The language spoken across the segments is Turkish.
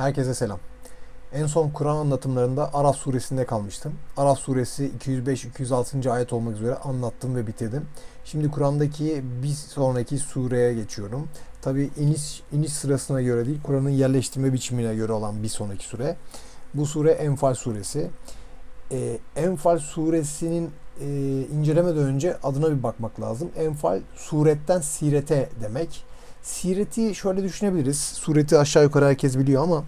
Herkese selam. En son Kur'an anlatımlarında Araf suresinde kalmıştım. Araf suresi 205-206. ayet olmak üzere anlattım ve bitirdim. Şimdi Kur'an'daki bir sonraki sureye geçiyorum. Tabi iniş, iniş sırasına göre değil, Kur'an'ın yerleştirme biçimine göre olan bir sonraki sure. Bu sure Enfal suresi. Ee, Enfal suresinin e, incelemeden önce adına bir bakmak lazım. Enfal suretten sirete demek. Sireti şöyle düşünebiliriz. Sureti aşağı yukarı herkes biliyor ama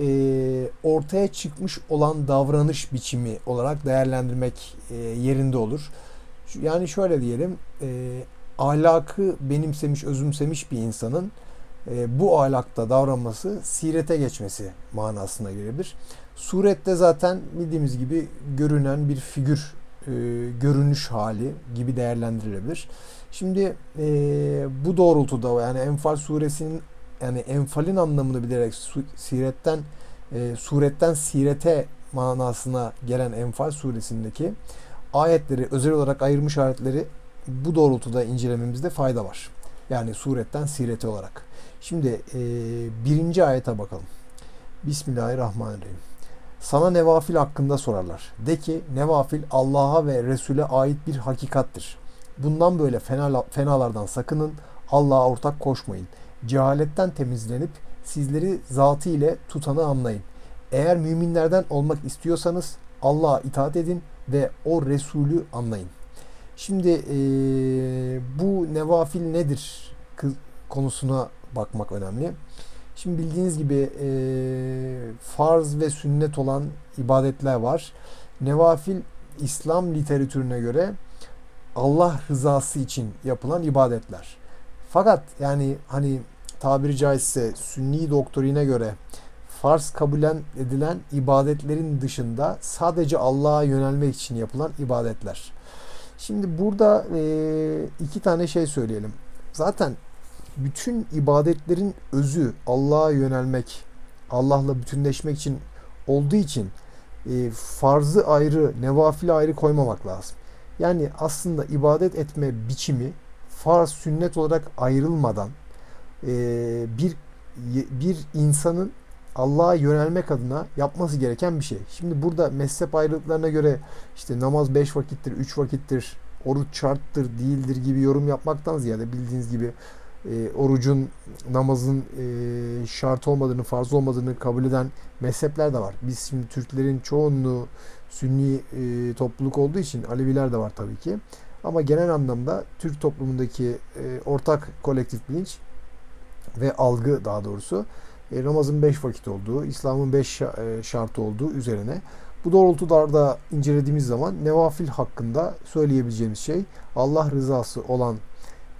e, ortaya çıkmış olan davranış biçimi olarak değerlendirmek e, yerinde olur. Yani şöyle diyelim, e, ahlakı benimsemiş, özümsemiş bir insanın e, bu ahlakta davranması sirete geçmesi manasına gelebilir. Surette zaten bildiğimiz gibi görünen bir figür, e, görünüş hali gibi değerlendirilebilir. Şimdi e, bu doğrultuda yani Enfal suresinin yani enfalin anlamını bilerek su, siretten e, suretten sirete manasına gelen Enfal suresindeki ayetleri özel olarak ayırmış ayetleri bu doğrultuda incelememizde fayda var. Yani suretten sirete olarak. Şimdi e, birinci ayete bakalım. Bismillahirrahmanirrahim. Sana nevafil hakkında sorarlar. De ki nevafil Allah'a ve Resul'e ait bir hakikattir. Bundan böyle fenalardan sakının. Allah'a ortak koşmayın. Cehaletten temizlenip sizleri zatı ile tutanı anlayın. Eğer müminlerden olmak istiyorsanız Allah'a itaat edin ve o Resulü anlayın. Şimdi e, bu nevafil nedir konusuna bakmak önemli. Şimdi bildiğiniz gibi e, farz ve sünnet olan ibadetler var. Nevafil İslam literatürüne göre Allah rızası için yapılan ibadetler. Fakat yani hani tabiri caizse sünni doktorine göre farz kabulen edilen ibadetlerin dışında sadece Allah'a yönelmek için yapılan ibadetler. Şimdi burada e, iki tane şey söyleyelim. Zaten bütün ibadetlerin özü Allah'a yönelmek, Allah'la bütünleşmek için olduğu için e, farzı ayrı, nevafili ayrı koymamak lazım. Yani aslında ibadet etme biçimi farz sünnet olarak ayrılmadan bir bir insanın Allah'a yönelmek adına yapması gereken bir şey. Şimdi burada mezhep ayrılıklarına göre işte namaz 5 vakittir, 3 vakittir, oruç şarttır, değildir gibi yorum yapmaktan ziyade bildiğiniz gibi e, orucun, namazın e, şart olmadığını, farz olmadığını kabul eden mezhepler de var. Biz şimdi Türklerin çoğunluğu Sünni e, topluluk olduğu için Aleviler de var tabii ki. Ama genel anlamda Türk toplumundaki e, ortak kolektif bilinç ve algı daha doğrusu e, namazın 5 vakit olduğu, İslam'ın 5 e, şartı olduğu üzerine bu doğrultularda incelediğimiz zaman nevafil hakkında söyleyebileceğimiz şey Allah rızası olan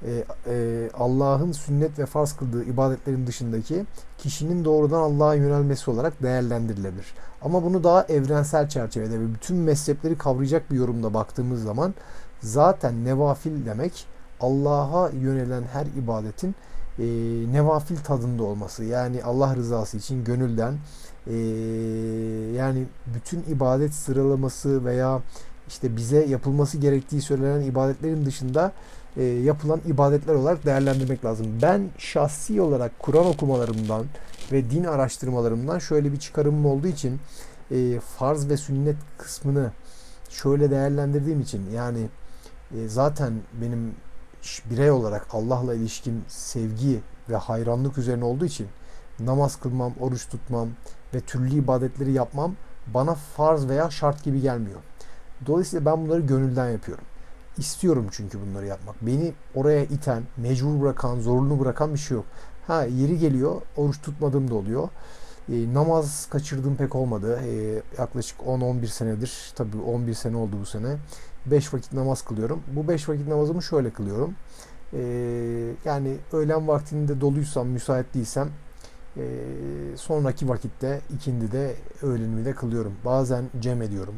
e, e, Allah'ın sünnet ve farz kıldığı ibadetlerin dışındaki kişinin doğrudan Allah'a yönelmesi olarak değerlendirilebilir. Ama bunu daha evrensel çerçevede ve bütün mezhepleri kavrayacak bir yorumda baktığımız zaman zaten nevafil demek Allah'a yönelen her ibadetin e, nevafil tadında olması. Yani Allah rızası için gönülden e, yani bütün ibadet sıralaması veya işte bize yapılması gerektiği söylenen ibadetlerin dışında e, yapılan ibadetler olarak değerlendirmek lazım. Ben şahsi olarak Kur'an okumalarımdan ve din araştırmalarımdan şöyle bir çıkarımım olduğu için e, farz ve sünnet kısmını şöyle değerlendirdiğim için yani e, zaten benim birey olarak Allah'la ilişkim sevgi ve hayranlık üzerine olduğu için namaz kılmam, oruç tutmam ve türlü ibadetleri yapmam bana farz veya şart gibi gelmiyor. Dolayısıyla ben bunları gönülden yapıyorum. İstiyorum çünkü bunları yapmak. Beni oraya iten, mecbur bırakan, zorunlu bırakan bir şey yok. Ha yeri geliyor, oruç tutmadığım da oluyor. E, namaz kaçırdığım pek olmadı. E, yaklaşık 10-11 senedir, tabii 11 sene oldu bu sene. 5 vakit namaz kılıyorum. Bu 5 vakit namazımı şöyle kılıyorum. E, yani öğlen vaktinde doluysam, müsait değilsem e, sonraki vakitte ikindi de öğlenimi de kılıyorum. Bazen cem ediyorum.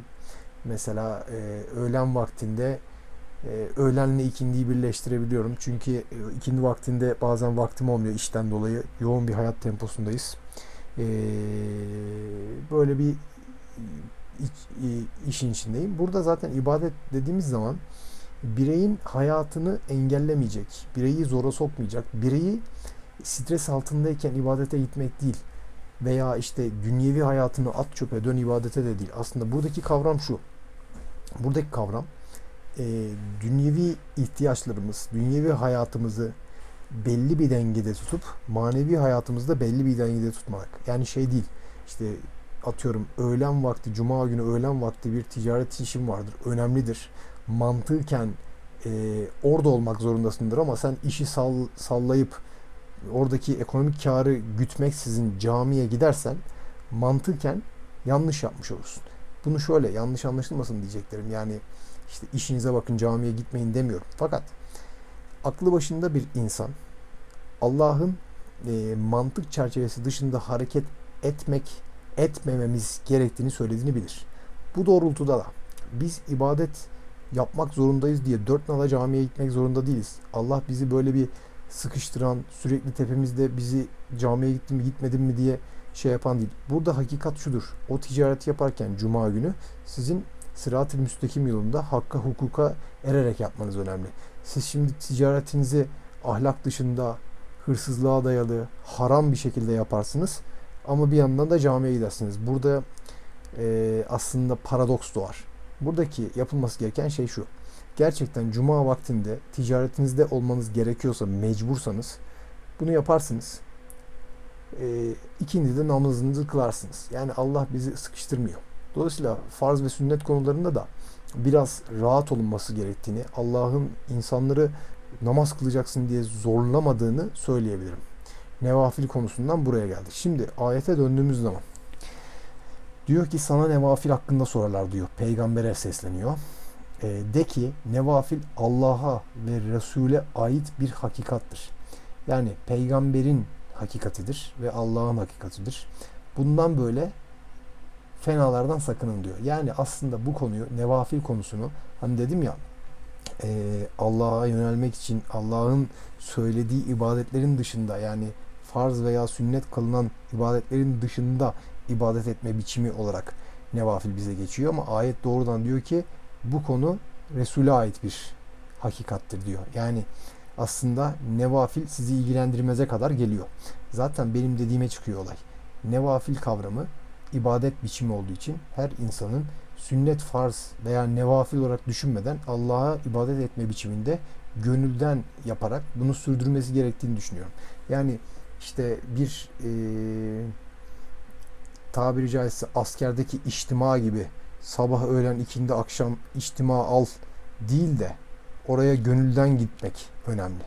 Mesela e, öğlen vaktinde e, öğlenle ikindiyi birleştirebiliyorum. Çünkü e, ikindi vaktinde bazen vaktim olmuyor işten dolayı. Yoğun bir hayat temposundayız. E, böyle bir işin içindeyim. Burada zaten ibadet dediğimiz zaman bireyin hayatını engellemeyecek, bireyi zora sokmayacak, bireyi stres altındayken ibadete gitmek değil, veya işte dünyevi hayatını at çöpe dön ibadete de değil. Aslında buradaki kavram şu. Buradaki kavram e, dünyevi ihtiyaçlarımız, dünyevi hayatımızı belli bir dengede tutup manevi hayatımızda belli bir dengede tutmak. Yani şey değil. İşte atıyorum öğlen vakti, cuma günü öğlen vakti bir ticaret işim vardır. Önemlidir. Mantıken e, orada olmak zorundasındır ama sen işi sall, sallayıp oradaki ekonomik karı gütmeksizin camiye gidersen mantıken yanlış yapmış olursun. Bunu şöyle yanlış anlaşılmasın diyeceklerim. Yani işte işinize bakın camiye gitmeyin demiyorum. Fakat aklı başında bir insan Allah'ın e, mantık çerçevesi dışında hareket etmek etmememiz gerektiğini söylediğini bilir. Bu doğrultuda da biz ibadet yapmak zorundayız diye dört nala camiye gitmek zorunda değiliz. Allah bizi böyle bir sıkıştıran, sürekli tepemizde bizi camiye gittim mi gitmedim mi diye şey yapan değil. Burada hakikat şudur. O ticareti yaparken cuma günü sizin sırat-ı müstakim yolunda hakka hukuka ererek yapmanız önemli. Siz şimdi ticaretinizi ahlak dışında hırsızlığa dayalı haram bir şekilde yaparsınız ama bir yandan da camiye gidersiniz. Burada e, aslında paradoks doğar. Buradaki yapılması gereken şey şu. Gerçekten cuma vaktinde ticaretinizde olmanız gerekiyorsa, mecbursanız bunu yaparsınız. E, ikindi de namazınızı kılarsınız. Yani Allah bizi sıkıştırmıyor. Dolayısıyla farz ve sünnet konularında da biraz rahat olunması gerektiğini, Allah'ın insanları namaz kılacaksın diye zorlamadığını söyleyebilirim. Nevafil konusundan buraya geldik. Şimdi ayete döndüğümüz zaman diyor ki sana nevafil hakkında sorarlar diyor. Peygambere sesleniyor. E, de ki nevafil Allah'a ve Resul'e ait bir hakikattır. Yani peygamberin hakikatidir ve Allah'ın hakikatidir. Bundan böyle fenalardan sakının diyor. Yani aslında bu konuyu, nevafil konusunu hani dedim ya e, Allah'a yönelmek için Allah'ın söylediği ibadetlerin dışında yani farz veya sünnet kılınan ibadetlerin dışında ibadet etme biçimi olarak nevafil bize geçiyor ama ayet doğrudan diyor ki bu konu Resul'e ait bir hakikattir diyor. Yani aslında nevafil sizi ilgilendirmeze kadar geliyor. Zaten benim dediğime çıkıyor olay. Nevafil kavramı ibadet biçimi olduğu için her insanın sünnet, farz veya nevafil olarak düşünmeden Allah'a ibadet etme biçiminde gönülden yaparak bunu sürdürmesi gerektiğini düşünüyorum. Yani işte bir e, tabiri caizse askerdeki içtima gibi sabah, öğlen, ikindi, akşam içtima al değil de oraya gönülden gitmek önemli.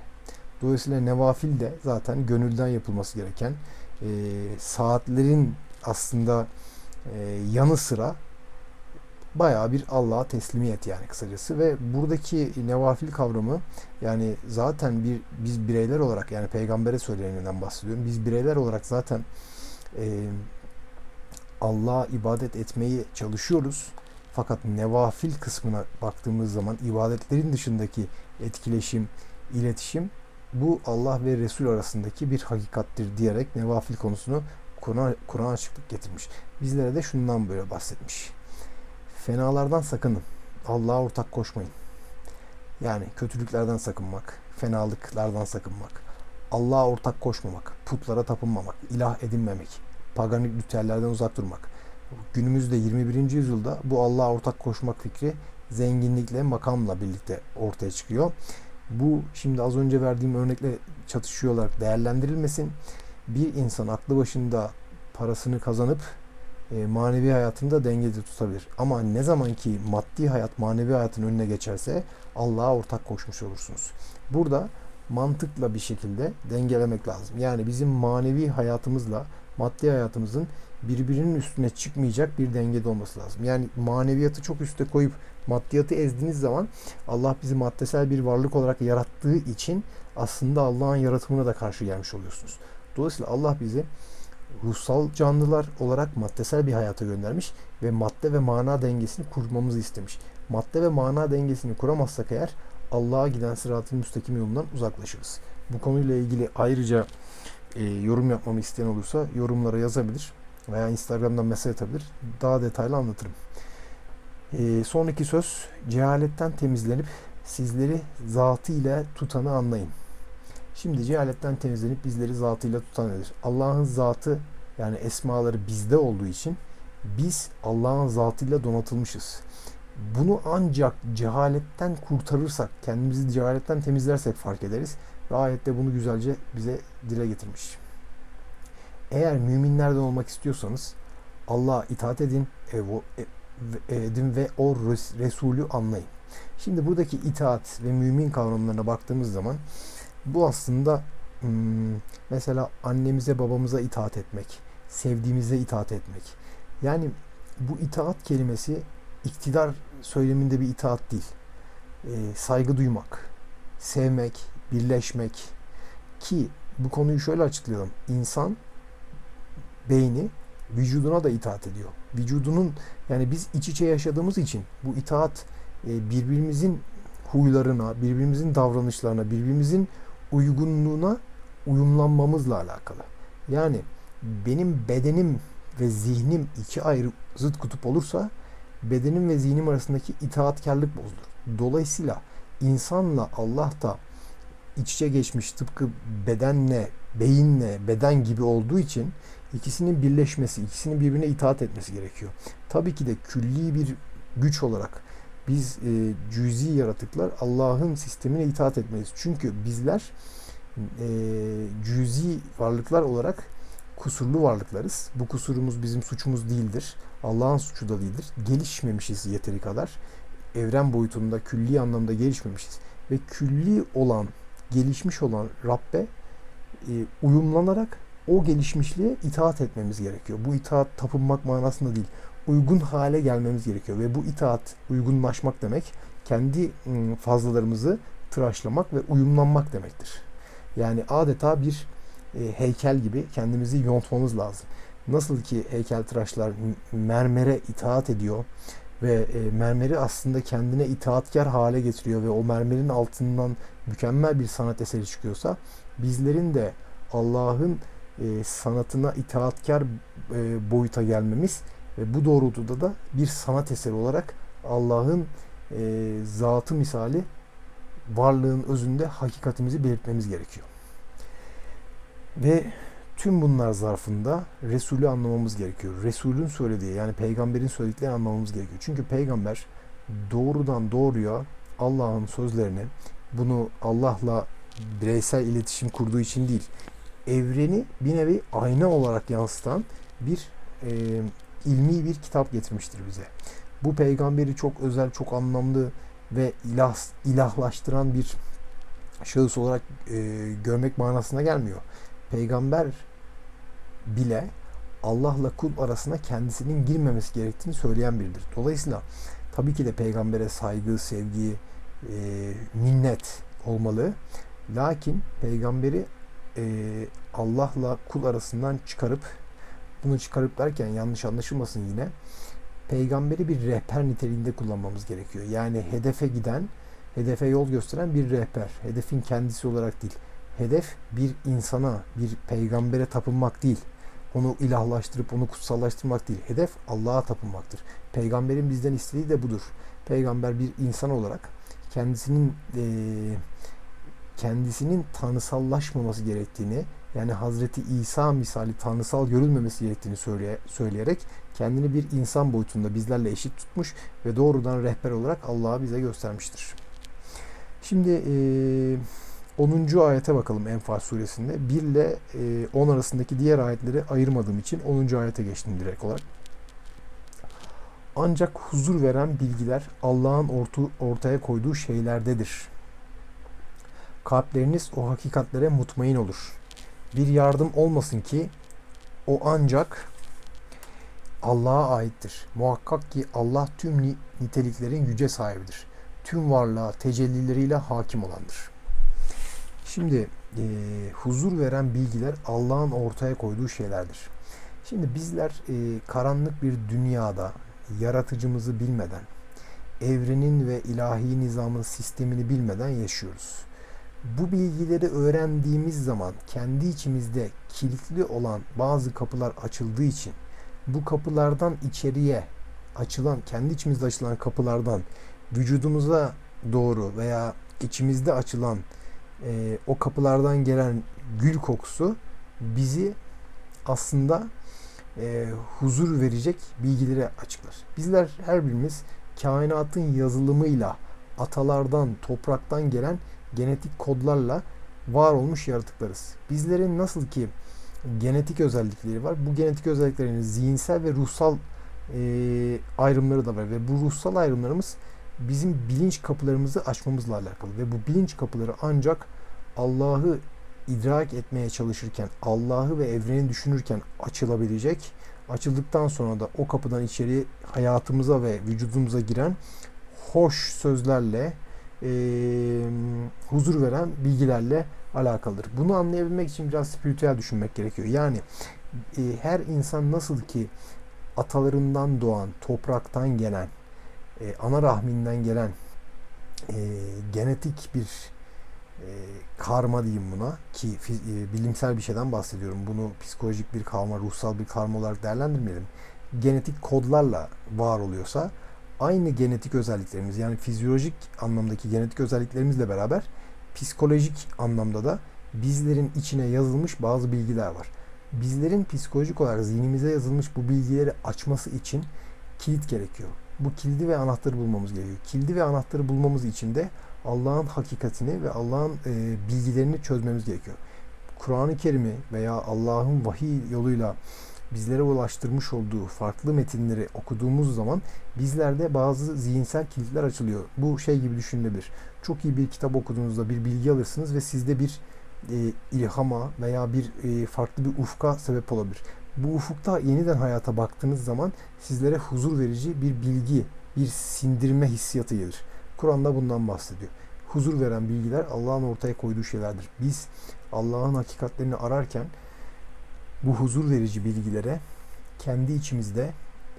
Dolayısıyla nevafil de zaten gönülden yapılması gereken e, saatlerin aslında e, yanı sıra bayağı bir Allah'a teslimiyet yani kısacası ve buradaki nevafil kavramı yani zaten bir biz bireyler olarak yani peygambere söylenenden bahsediyorum. Biz bireyler olarak zaten e, Allah'a ibadet etmeyi çalışıyoruz. Fakat nevafil kısmına baktığımız zaman ibadetlerin dışındaki etkileşim, iletişim bu Allah ve Resul arasındaki bir hakikattir diyerek nevafil konusunu Kur'an Kur açıklık getirmiş. Bizlere de şundan böyle bahsetmiş. Fenalardan sakının. Allah'a ortak koşmayın. Yani kötülüklerden sakınmak, fenalıklardan sakınmak, Allah'a ortak koşmamak, putlara tapınmamak, ilah edinmemek, paganik ritüellerden uzak durmak. Günümüzde 21. yüzyılda bu Allah'a ortak koşmak fikri zenginlikle, makamla birlikte ortaya çıkıyor. Bu şimdi az önce verdiğim örnekle çatışıyor olarak değerlendirilmesin. Bir insan aklı başında parasını kazanıp e, manevi hayatında dengede tutabilir. Ama ne zaman ki maddi hayat manevi hayatın önüne geçerse Allah'a ortak koşmuş olursunuz. Burada mantıkla bir şekilde dengelemek lazım. Yani bizim manevi hayatımızla maddi hayatımızın birbirinin üstüne çıkmayacak bir dengede olması lazım. Yani maneviyatı çok üste koyup maddiyatı ezdiğiniz zaman Allah bizi maddesel bir varlık olarak yarattığı için aslında Allah'ın yaratımına da karşı gelmiş oluyorsunuz. Dolayısıyla Allah bizi ruhsal canlılar olarak maddesel bir hayata göndermiş ve madde ve mana dengesini kurmamızı istemiş. Madde ve mana dengesini kuramazsak eğer Allah'a giden sıratı müstakim yolundan uzaklaşırız. Bu konuyla ilgili ayrıca e, yorum yapmamı isteyen olursa yorumlara yazabilir veya Instagram'dan mesaj atabilir. Daha detaylı anlatırım. E, sonraki söz cehaletten temizlenip sizleri zatı ile tutanı anlayın. Şimdi cehaletten temizlenip bizleri zatıyla tutan nedir? Allah'ın zatı Yani esmaları bizde olduğu için biz Allah'ın zatıyla donatılmışız. Bunu ancak cehaletten kurtarırsak, kendimizi cehaletten temizlersek fark ederiz. Ve ayette bunu güzelce bize dile getirmiş. Eğer müminlerden olmak istiyorsanız Allah'a itaat edin, e, edin ve o Resulü anlayın. Şimdi buradaki itaat ve mümin kavramlarına baktığımız zaman bu aslında mesela annemize babamıza itaat etmek, sevdiğimize itaat etmek. Yani bu itaat kelimesi iktidar söyleminde bir itaat değil. E, saygı duymak, sevmek, birleşmek ki bu konuyu şöyle açıklayalım. İnsan beyni vücuduna da itaat ediyor. Vücudunun yani biz iç içe yaşadığımız için bu itaat e, birbirimizin huylarına, birbirimizin davranışlarına, birbirimizin uygunluğuna uyumlanmamızla alakalı. Yani benim bedenim ve zihnim iki ayrı zıt kutup olursa bedenim ve zihnim arasındaki itaatkarlık bozulur. Dolayısıyla insanla Allah da iç içe geçmiş tıpkı bedenle, beyinle, beden gibi olduğu için ikisinin birleşmesi, ikisinin birbirine itaat etmesi gerekiyor. Tabii ki de külli bir güç olarak biz e, cüzi yaratıklar Allah'ın sistemine itaat etmeliyiz. Çünkü bizler e, cüzi varlıklar olarak kusurlu varlıklarız. Bu kusurumuz bizim suçumuz değildir. Allah'ın suçu da değildir. Gelişmemişiz yeteri kadar. Evren boyutunda külli anlamda gelişmemişiz. Ve külli olan, gelişmiş olan Rabbe e, uyumlanarak o gelişmişliğe itaat etmemiz gerekiyor. Bu itaat tapınmak manasında değil. Uygun hale gelmemiz gerekiyor. Ve bu itaat uygunlaşmak demek kendi fazlalarımızı tıraşlamak ve uyumlanmak demektir. Yani adeta bir e, heykel gibi kendimizi yontmamız lazım. Nasıl ki heykel tıraşlar mermere itaat ediyor ve e, mermeri aslında kendine itaatkar hale getiriyor ve o mermerin altından mükemmel bir sanat eseri çıkıyorsa bizlerin de Allah'ın e, sanatına itaatkar boyuta gelmemiz ve bu doğrultuda da bir sanat eseri olarak Allah'ın e, zatı misali varlığın özünde hakikatimizi belirtmemiz gerekiyor. Ve tüm bunlar zarfında Resulü anlamamız gerekiyor. Resulün söylediği yani peygamberin söylediklerini anlamamız gerekiyor. Çünkü peygamber doğrudan doğruya Allah'ın sözlerini bunu Allah'la bireysel iletişim kurduğu için değil, evreni bir nevi ayna olarak yansıtan bir e, ilmi bir kitap getirmiştir bize. Bu peygamberi çok özel, çok anlamlı ve ilah, ilahlaştıran bir şahıs olarak e, görmek manasına gelmiyor. Peygamber bile Allah'la kul arasına kendisinin girmemesi gerektiğini söyleyen biridir. Dolayısıyla tabii ki de peygambere saygı, sevgi, e, minnet olmalı. Lakin peygamberi e, Allah'la kul arasından çıkarıp bunu çıkarıp derken yanlış anlaşılmasın yine peygamberi bir rehber niteliğinde kullanmamız gerekiyor. Yani hedefe giden, hedefe yol gösteren bir rehber. Hedefin kendisi olarak değil. Hedef bir insana, bir peygambere tapınmak değil. Onu ilahlaştırıp onu kutsallaştırmak değil. Hedef Allah'a tapınmaktır. Peygamberin bizden istediği de budur. Peygamber bir insan olarak kendisinin e, kendisinin tanrısallaşmaması gerektiğini yani Hazreti İsa misali tanrısal görülmemesi gerektiğini söyleye, söyleyerek kendini bir insan boyutunda bizlerle eşit tutmuş ve doğrudan rehber olarak Allah'a bize göstermiştir. Şimdi e, 10. ayete bakalım Enfal suresinde. 1 ile e, 10 arasındaki diğer ayetleri ayırmadığım için 10. ayete geçtim direkt olarak. Ancak huzur veren bilgiler Allah'ın ortaya koyduğu şeylerdedir. Kalpleriniz o hakikatlere mutmain olur. Bir yardım olmasın ki o ancak Allah'a aittir. Muhakkak ki Allah tüm niteliklerin yüce sahibidir. Tüm varlığa tecellileriyle hakim olandır. Şimdi e, huzur veren bilgiler Allah'ın ortaya koyduğu şeylerdir. Şimdi bizler e, karanlık bir dünyada yaratıcımızı bilmeden, evrenin ve ilahi nizamın sistemini bilmeden yaşıyoruz. Bu bilgileri öğrendiğimiz zaman kendi içimizde kilitli olan bazı kapılar açıldığı için bu kapılardan içeriye açılan, kendi içimizde açılan kapılardan vücudumuza doğru veya içimizde açılan e, o kapılardan gelen gül kokusu bizi aslında e, huzur verecek bilgileri açıklar. Bizler her birimiz kainatın yazılımıyla atalardan, topraktan gelen genetik kodlarla var olmuş yaratıklarız. Bizlerin nasıl ki genetik özellikleri var. Bu genetik özelliklerin zihinsel ve ruhsal e, ayrımları da var ve bu ruhsal ayrımlarımız bizim bilinç kapılarımızı açmamızla alakalı ve bu bilinç kapıları ancak Allah'ı idrak etmeye çalışırken, Allah'ı ve evreni düşünürken açılabilecek. Açıldıktan sonra da o kapıdan içeri hayatımıza ve vücudumuza giren hoş sözlerle, e, huzur veren bilgilerle alakalıdır. Bunu anlayabilmek için biraz spiritüel düşünmek gerekiyor. Yani e, her insan nasıl ki atalarından doğan, topraktan gelen, e, ana rahminden gelen e, genetik bir e, karma diyeyim buna ki e, bilimsel bir şeyden bahsediyorum. Bunu psikolojik bir karma, ruhsal bir karma olarak değerlendirmeyelim. Genetik kodlarla var oluyorsa aynı genetik özelliklerimiz yani fizyolojik anlamdaki genetik özelliklerimizle beraber psikolojik anlamda da bizlerin içine yazılmış bazı bilgiler var. Bizlerin psikolojik olarak zihnimize yazılmış bu bilgileri açması için kilit gerekiyor. Bu kilidi ve anahtarı bulmamız gerekiyor. Kilidi ve anahtarı bulmamız için de Allah'ın hakikatini ve Allah'ın e, bilgilerini çözmemiz gerekiyor. Kur'an-ı Kerim'i veya Allah'ın vahiy yoluyla bizlere ulaştırmış olduğu farklı metinleri okuduğumuz zaman bizlerde bazı zihinsel kilitler açılıyor. Bu şey gibi düşünülebilir. Çok iyi bir kitap okuduğunuzda bir bilgi alırsınız ve sizde bir e, ilhama veya bir e, farklı bir ufka sebep olabilir. Bu ufukta yeniden hayata baktığınız zaman sizlere huzur verici bir bilgi, bir sindirme hissiyatı gelir. Kur'an'da bundan bahsediyor. Huzur veren bilgiler Allah'ın ortaya koyduğu şeylerdir. Biz Allah'ın hakikatlerini ararken bu huzur verici bilgilere kendi içimizde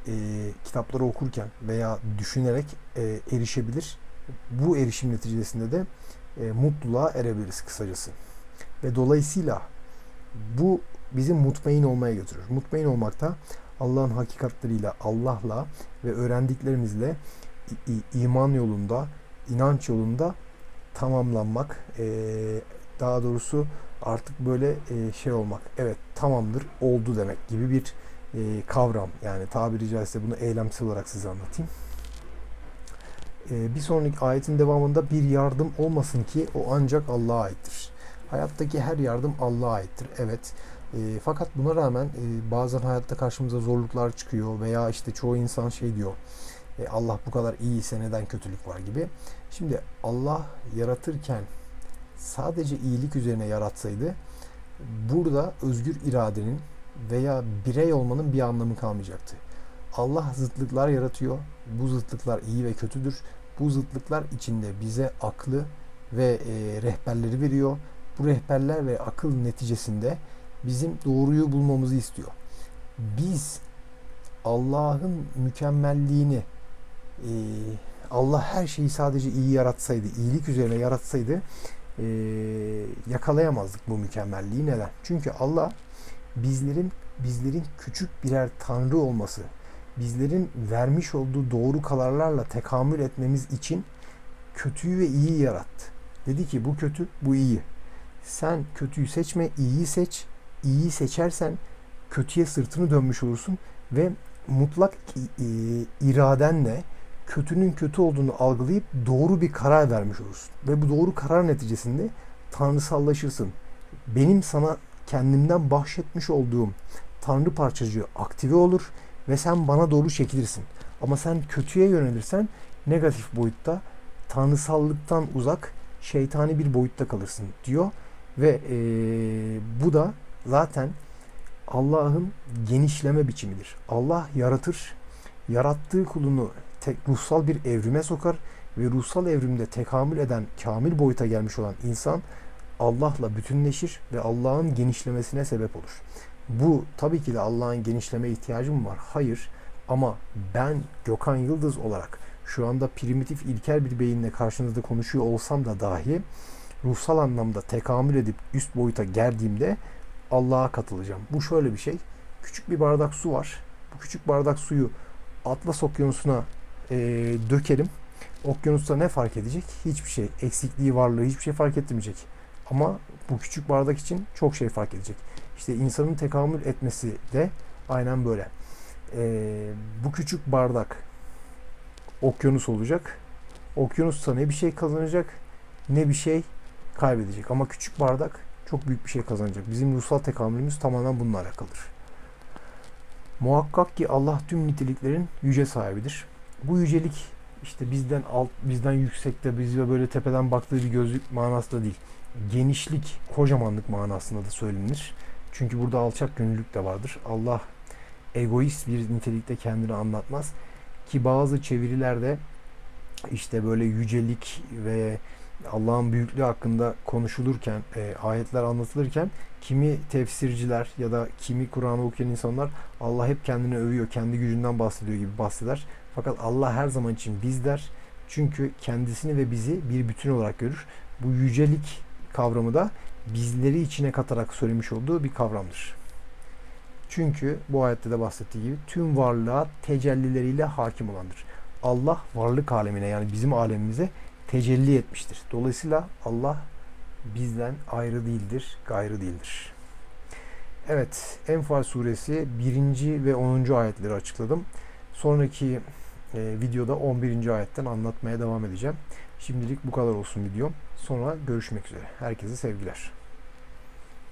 e, kitapları okurken veya düşünerek e, erişebilir. Bu erişim neticesinde de e, mutluluğa erebiliriz kısacası. Ve dolayısıyla bu bizi mutmain olmaya götürür. Mutmain olmak da Allah'ın hakikatleriyle, Allah'la ve öğrendiklerimizle iman yolunda, inanç yolunda tamamlanmak. Daha doğrusu artık böyle şey olmak. Evet tamamdır, oldu demek gibi bir kavram. Yani tabiri caizse bunu eylemsel olarak size anlatayım. Bir sonraki ayetin devamında bir yardım olmasın ki o ancak Allah'a aittir. Hayattaki her yardım Allah'a aittir. Evet. E, fakat buna rağmen e, bazen hayatta karşımıza zorluklar çıkıyor veya işte çoğu insan şey diyor. E, Allah bu kadar iyiyse neden kötülük var gibi. Şimdi Allah yaratırken sadece iyilik üzerine yaratsaydı burada özgür iradenin veya birey olmanın bir anlamı kalmayacaktı. Allah zıtlıklar yaratıyor. Bu zıtlıklar iyi ve kötüdür. Bu zıtlıklar içinde bize aklı ve e, rehberleri veriyor. Bu rehberler ve akıl neticesinde bizim doğruyu bulmamızı istiyor. Biz Allah'ın mükemmelliğini e, Allah her şeyi sadece iyi yaratsaydı, iyilik üzerine yaratsaydı e, yakalayamazdık bu mükemmelliği. Neden? Çünkü Allah bizlerin bizlerin küçük birer tanrı olması, bizlerin vermiş olduğu doğru kararlarla tekamül etmemiz için kötüyü ve iyiyi yarattı. Dedi ki bu kötü, bu iyi. Sen kötüyü seçme, iyiyi seç. İyiyi seçersen kötüye sırtını dönmüş olursun ve mutlak iradenle kötünün kötü olduğunu algılayıp doğru bir karar vermiş olursun. Ve bu doğru karar neticesinde tanrısallaşırsın. Benim sana kendimden bahşetmiş olduğum tanrı parçacığı aktive olur ve sen bana doğru çekilirsin. Ama sen kötüye yönelirsen negatif boyutta tanrısallıktan uzak şeytani bir boyutta kalırsın diyor. Ve e, bu da zaten Allah'ın genişleme biçimidir. Allah yaratır, yarattığı kulunu tek, ruhsal bir evrime sokar ve ruhsal evrimde tekamül eden kamil boyuta gelmiş olan insan Allah'la bütünleşir ve Allah'ın genişlemesine sebep olur. Bu tabii ki de Allah'ın genişleme ihtiyacı mı var? Hayır. Ama ben Gökhan Yıldız olarak şu anda primitif ilkel bir beyinle karşınızda konuşuyor olsam da dahi ruhsal anlamda tekamül edip üst boyuta geldiğimde Allah'a katılacağım. Bu şöyle bir şey. Küçük bir bardak su var. Bu küçük bardak suyu Atlas Okyanusu'na e, dökerim. Okyanusta ne fark edecek? Hiçbir şey. Eksikliği, varlığı hiçbir şey fark etmeyecek. Ama bu küçük bardak için çok şey fark edecek. İşte insanın tekamül etmesi de Aynen böyle. Ee, bu küçük bardak okyanus olacak. Okyanusta ne bir şey kazanacak ne bir şey kaybedecek. Ama küçük bardak çok büyük bir şey kazanacak. Bizim ruhsal tekamülümüz tamamen bununla alakalıdır. Muhakkak ki Allah tüm niteliklerin yüce sahibidir. Bu yücelik işte bizden alt, bizden yüksekte, bize böyle tepeden baktığı bir gözlük manasında değil. Genişlik, kocamanlık manasında da söylenir. Çünkü burada alçak gönüllülük de vardır. Allah egoist bir nitelikte kendini anlatmaz. Ki bazı çevirilerde işte böyle yücelik ve Allah'ın büyüklüğü hakkında konuşulurken, e, ayetler anlatılırken kimi tefsirciler ya da kimi Kur'an'ı okuyan insanlar Allah hep kendini övüyor, kendi gücünden bahsediyor gibi bahseder. Fakat Allah her zaman için biz der. Çünkü kendisini ve bizi bir bütün olarak görür. Bu yücelik kavramı da bizleri içine katarak söylemiş olduğu bir kavramdır. Çünkü bu ayette de bahsettiği gibi tüm varlığa tecellileriyle hakim olandır. Allah varlık alemine yani bizim alemimize tecelli etmiştir. Dolayısıyla Allah bizden ayrı değildir, gayrı değildir. Evet, Enfal suresi 1. ve 10. ayetleri açıkladım. Sonraki e, videoda 11. ayetten anlatmaya devam edeceğim. Şimdilik bu kadar olsun videom. Sonra görüşmek üzere. Herkese sevgiler.